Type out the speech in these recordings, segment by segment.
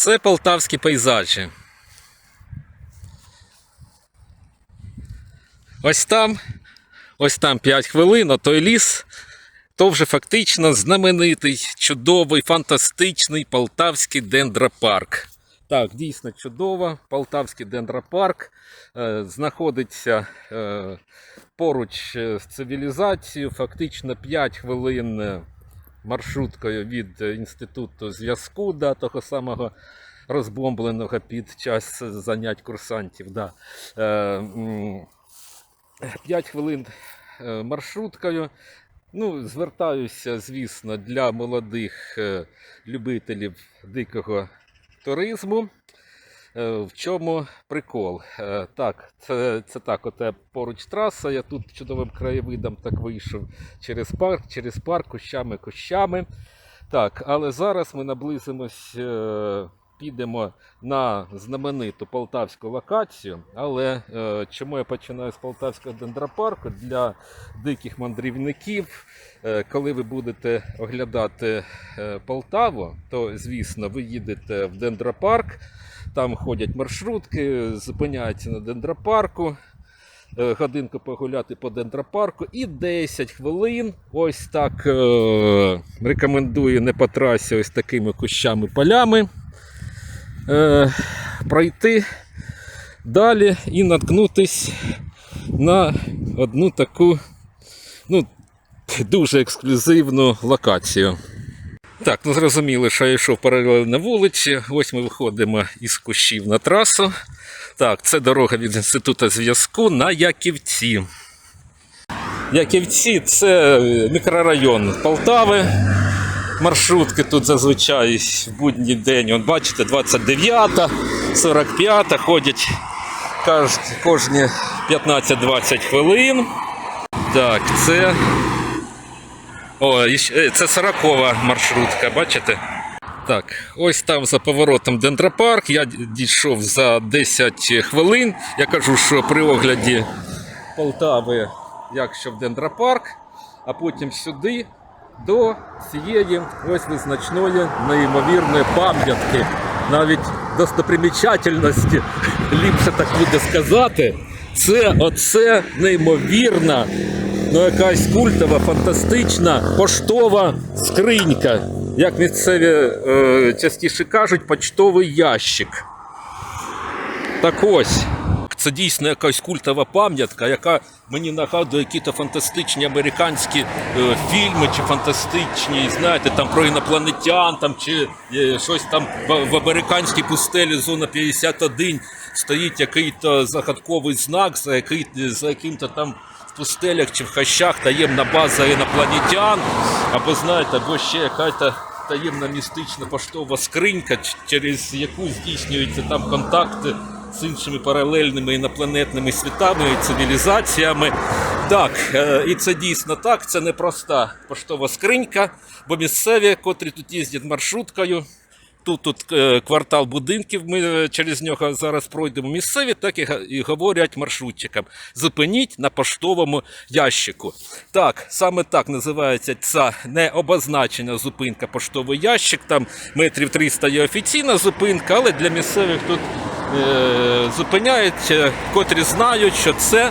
Це полтавські пейзажі. Ось там, ось там 5 хвилин, а той ліс, то вже фактично знаменитий, чудовий, фантастичний полтавський дендропарк. Так, дійсно чудово. Полтавський дендропарк е, знаходиться е, поруч е, з цивілізацією, фактично 5 хвилин е, маршруткою від інституту зв'язку, да, того самого розбомбленого під час занять курсантів. Да. Е, 5 хвилин е, маршруткою. Ну, звертаюся, звісно, для молодих е, любителів дикого туризму. Е, В чому прикол? Е, Так, це, це так, от е, поруч траса. Я тут чудовим краєвидом так вийшов через парк, через парк, кущами, кущами. Так, але зараз ми наблизимось, е, підемо на знамениту полтавську локацію. Але е, чому я починаю з полтавського дендропарку для диких мандрівників? Е, коли ви будете оглядати е, Полтаву, то звісно ви їдете в дендропарк. Там ходять маршрутки, зупиняються на дендропарку. е, Годинку погуляти по дендропарку і 10 хвилин. Ось так е, рекомендую не по трасі ось такими кущами полями е, пройти далі і наткнутись на одну таку ну, дуже ексклюзивну локацію. Так, ну зрозуміло, що я йшов паралельно вулиці. Ось ми виходимо із кущів на трасу. Так, це дорога від інституту зв'язку на Яківці. Яківці це мікрорайон Полтави. Маршрутки тут зазвичай в будній день. От бачите, 29, 45 ходять кожні 15-20 хвилин. Так, це. О, е, це 40 маршрутка, бачите? Так, ось там за поворотом дендропарк. Я дійшов за 10 хвилин. Я кажу, що при огляді Полтави, якщо в дендропарк, а потім сюди до цієї ось визначної неймовірної пам'ятки. Навіть достопримічательності, ліпше так буде сказати. Це оце неймовірна, ну якась культова, фантастична поштова скринька. Як місцеві е, частіше кажуть, почтовий ящик. Так ось. Це дійсно якась культова пам'ятка, яка мені нагадує якісь фантастичні американські е, фільми, чи фантастичні, знаєте, там про інопланетян, там, чи е, щось там в, в американській пустелі зона 51 стоїть який-то загадковий знак, за, який, за яким-то там в пустелях чи в хащах таємна база інопланетян, або знаєте, або ще якась таємна містична поштова скринька, через яку здійснюються там контакти з іншими паралельними інопланетними світами і цивілізаціями. Так, е, і це дійсно так. Це не проста поштова скринька, бо місцеві, котрі тут їздять маршруткою. Тут, тут е, квартал будинків, ми е, через нього зараз пройдемо місцеві, так і, говорять маршрутчикам. Зупиніть на поштовому ящику. Так, саме так називається ця необозначена зупинка поштовий ящик. Там метрів 300 є офіційна зупинка, але для місцевих тут е, котрі знають, що це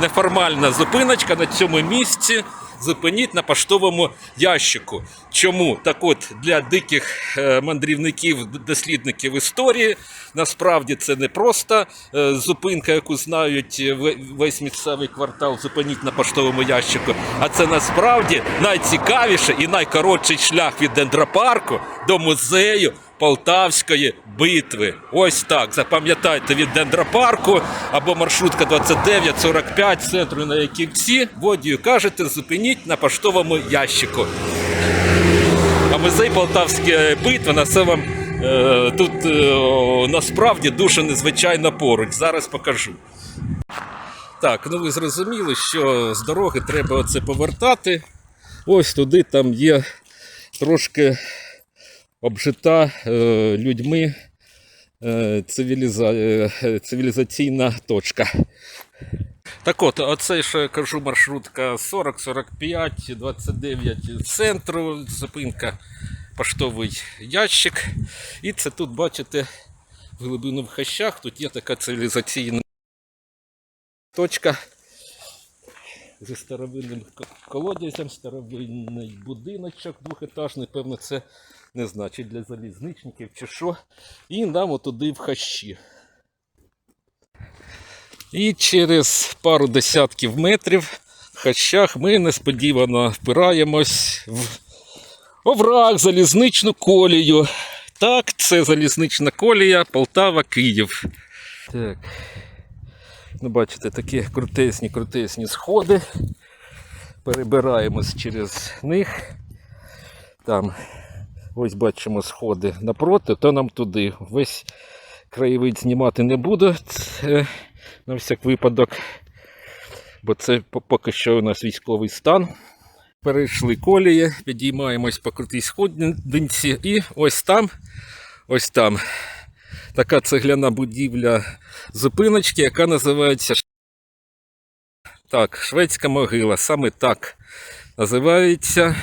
неформальна зупиночка на цьому місці. Зупиніть на поштовому ящику. Чому? Так от для диких е, мандрівників, дослідників історії, насправді це не просто е, зупинка, яку знають весь місцевий квартал, зупиніть на поштовому ящику. А це насправді найцікавіше і найкоротший шлях від дендропарку до музею Полтавської битви. Ось так. Запам'ятайте від дендропарку або маршрутка 2945 центру на Яківці. Водію кажете, зупиніть на поштовому ящику. А музей Полтавська битва на це вам е, тут е, насправді дуже незвичайно поруч. Зараз покажу. Так, ну ви зрозуміли, що з дороги треба оце повертати. Ось туди там є трошки обжита е, людьми е, цивіліза... е, цивілізаційна точка. Так от, оце, що кажу, маршрутка 40, 45, 29 центру, зупинка поштовий ящик. І це тут, бачите, в глибину в хащах, тут є така цивілізаційна точка зі старовинним к- колодязем, старовинний будиночок двохетажний, певно, це не значить для залізничників чи що. І нам отуди в хащі. І через пару десятків метрів в хащах ми несподівано впираємось в овраг, залізничну колію. Так, це залізнична колія Полтава-Київ. Так. Ну, бачите, такі крутесні, крутесні сходи. Перебираємось через них. Там ось бачимо сходи напроти, то нам туди. Весь краєвид знімати не буду. Це на всяк випадок. Бо це поки що у нас військовий стан. Перейшли колії, підіймаємось по крутій сходинці і ось там, ось там така цегляна будівля зупиночки, яка називається так, шведська могила. Саме так називається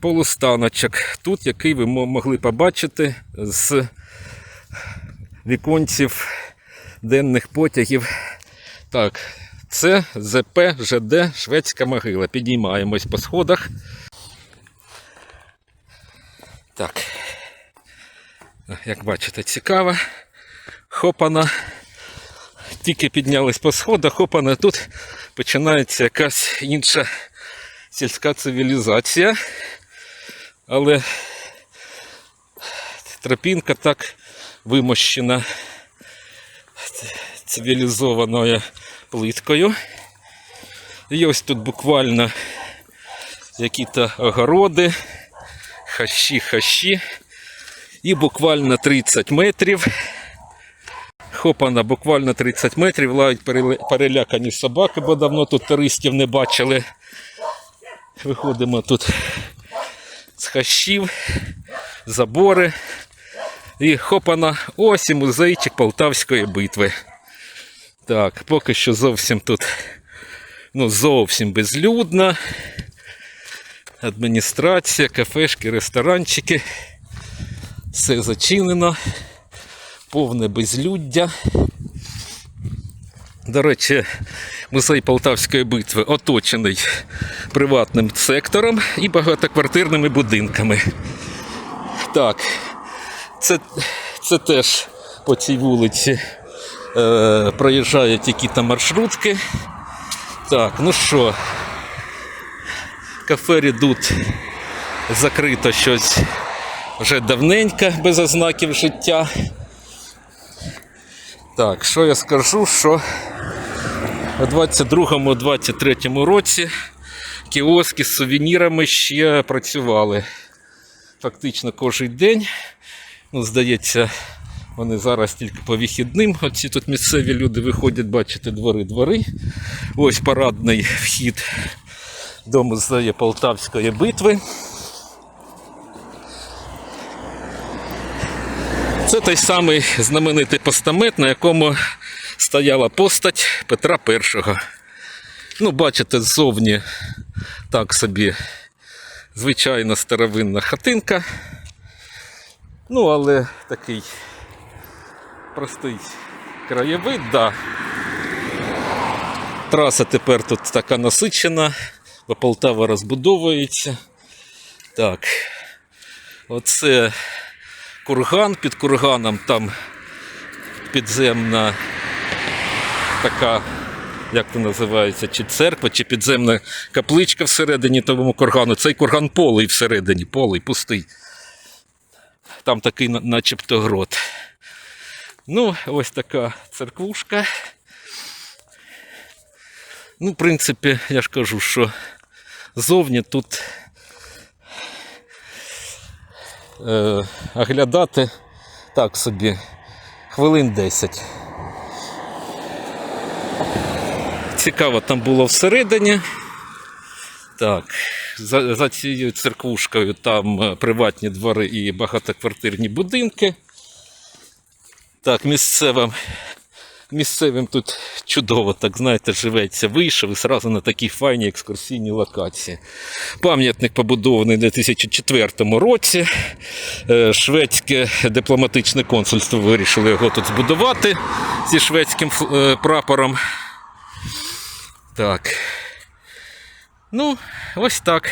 полустаночок. Тут, який ви могли побачити з віконців денних потягів. Так, це ЗП ЖД Шведська могила. Підіймаємось по сходах. Так. Як бачите, цікаво. Хопана. Тільки піднялись по сходах, хопана, тут починається якась інша сільська цивілізація. Але тропінка так вимощена цивілізованою плиткою. І ось тут буквально які-то огороди, хащі, хащі. І буквально 30 метрів. Хопана, буквально 30 метрів, лають перелякані собаки, бо давно тут туристів не бачили. Виходимо тут з хащів, забори. І хопана, ось і музейчик Полтавської битви. Так, поки що зовсім тут ну, зовсім безлюдно. Адміністрація, кафешки, ресторанчики. Все зачинено. Повне безлюддя. До речі, музей Полтавської битви оточений приватним сектором і багатоквартирними будинками. Так, це, це теж по цій вулиці е, проїжджають які-то маршрутки. Так, ну що, кафе Редут закрито щось вже давненько без ознаків життя. Так, що я скажу, що у 22-23 році кіоски з сувенірами ще працювали фактично кожен день. Ну, здається, вони зараз тільки по вихідним. Оці тут місцеві люди виходять, бачите, двори, двори. Ось парадний вхід до музею Полтавської битви. Це той самий знаменитий постамент, на якому стояла постать Петра І. Ну, бачите, ззовні так собі звичайна старовинна хатинка. Ну, але такий простий краєвид, да. Траса тепер тут така насичена, бо Полтава розбудовується. Так. Оце курган. Під курганом там підземна така, як це називається, чи церква, чи підземна капличка всередині того кургану. Цей курган полий всередині, полий, пустий. Там такий на- начебто грот. Ну, ось така церквушка. Ну, в принципі, я ж кажу, що зовні тут е, оглядати так собі хвилин 10. Цікаво там було всередині. Так, за, за цією церквушкою там е, приватні двори і багатоквартирні будинки. Так, місцевим Місцевим тут чудово, так знаєте, живеться. Вийшов і одразу на такій файній екскурсійній локації. Пам'ятник побудований у 2004 році. Е, Шведське дипломатичне консульство вирішило його тут збудувати зі шведським е, прапором. Так. Ну, ось так.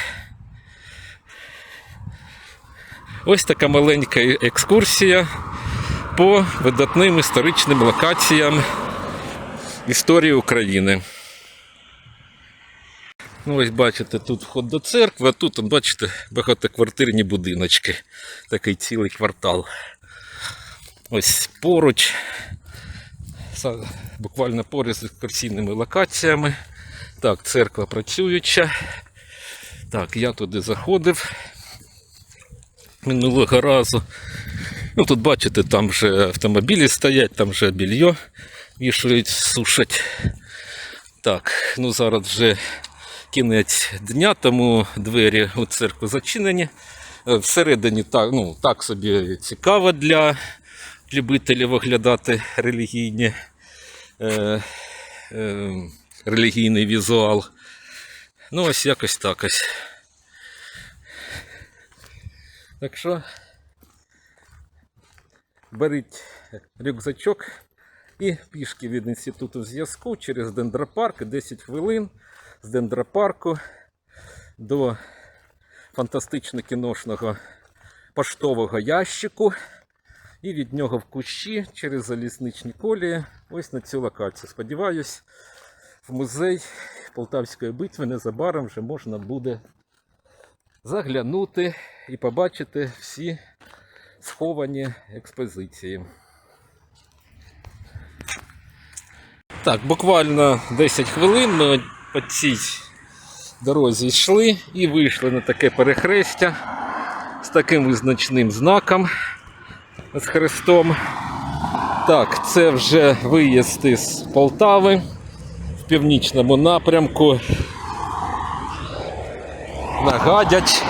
Ось така маленька екскурсія по видатним історичним локаціям історії України. Ну, ось бачите, тут вход до церкви, а тут, бачите, багатоквартирні будиночки. Такий цілий квартал. Ось поруч, буквально поряд з екскурсійними локаціями. Так, церква працююча. Так, я туди заходив минулого разу. Ну, тут бачите, там вже автомобілі стоять, там вже більйо вішають, сушать. Так, ну зараз вже кінець дня, тому двері у церкву зачинені. Е, Всередині так, ну, так собі цікаво для любителів оглядати релігійні, е, е, релігійний візуал. Ну, ось якось так ось. Так що беріть рюкзачок і пішки від інституту зв'язку через дендропарк 10 хвилин з дендропарку до фантастично кіношного поштового ящику. І від нього в кущі через залізничні колії ось на цю локацію. Сподіваюсь, в музей Полтавської битви незабаром вже можна буде заглянути і побачити всі сховані експозиції. Так, буквально 10 хвилин ми по цій дорозі йшли і вийшли на таке перехрестя з таким визначним знаком з хрестом. Так, це вже виїзд із Полтави в північному напрямку. Нагадять.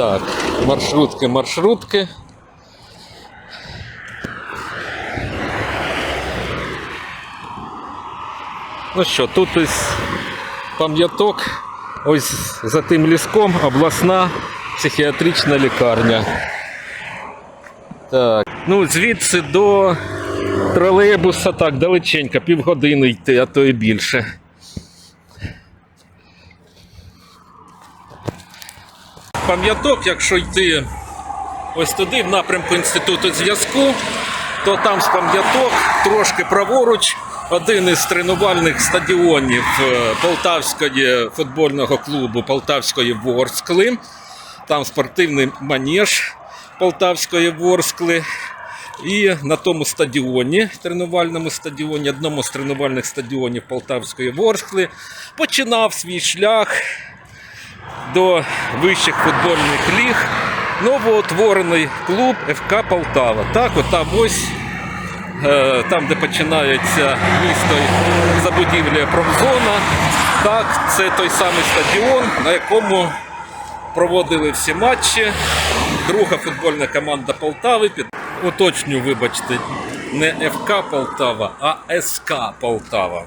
Так, маршрутки, маршрутки. Ну що, тут ось пам'яток, ось за тим ліском обласна психіатрична лікарня. Так, ну звідси до тролейбуса так далеченько, півгодини йти, а то і більше. Пам'яток, якщо йти ось туди, в напрямку інституту зв'язку, то там з пам'яток трошки праворуч один із тренувальних стадіонів е, Полтавської футбольного клубу Полтавської Ворскли. Там спортивний манеж Полтавської Ворскли. І на тому стадіоні, тренувальному стадіоні, одному з тренувальних стадіонів Полтавської Ворскли, починав свій шлях до вищих футбольних ліг новоутворений клуб ФК Полтава. Так, от там ось, е, там, де починається місто забудівля промзона. Так, це той самий стадіон, на якому проводили всі матчі. Друга футбольна команда Полтави. Під... Уточню, вибачте, не ФК Полтава, а СК Полтава.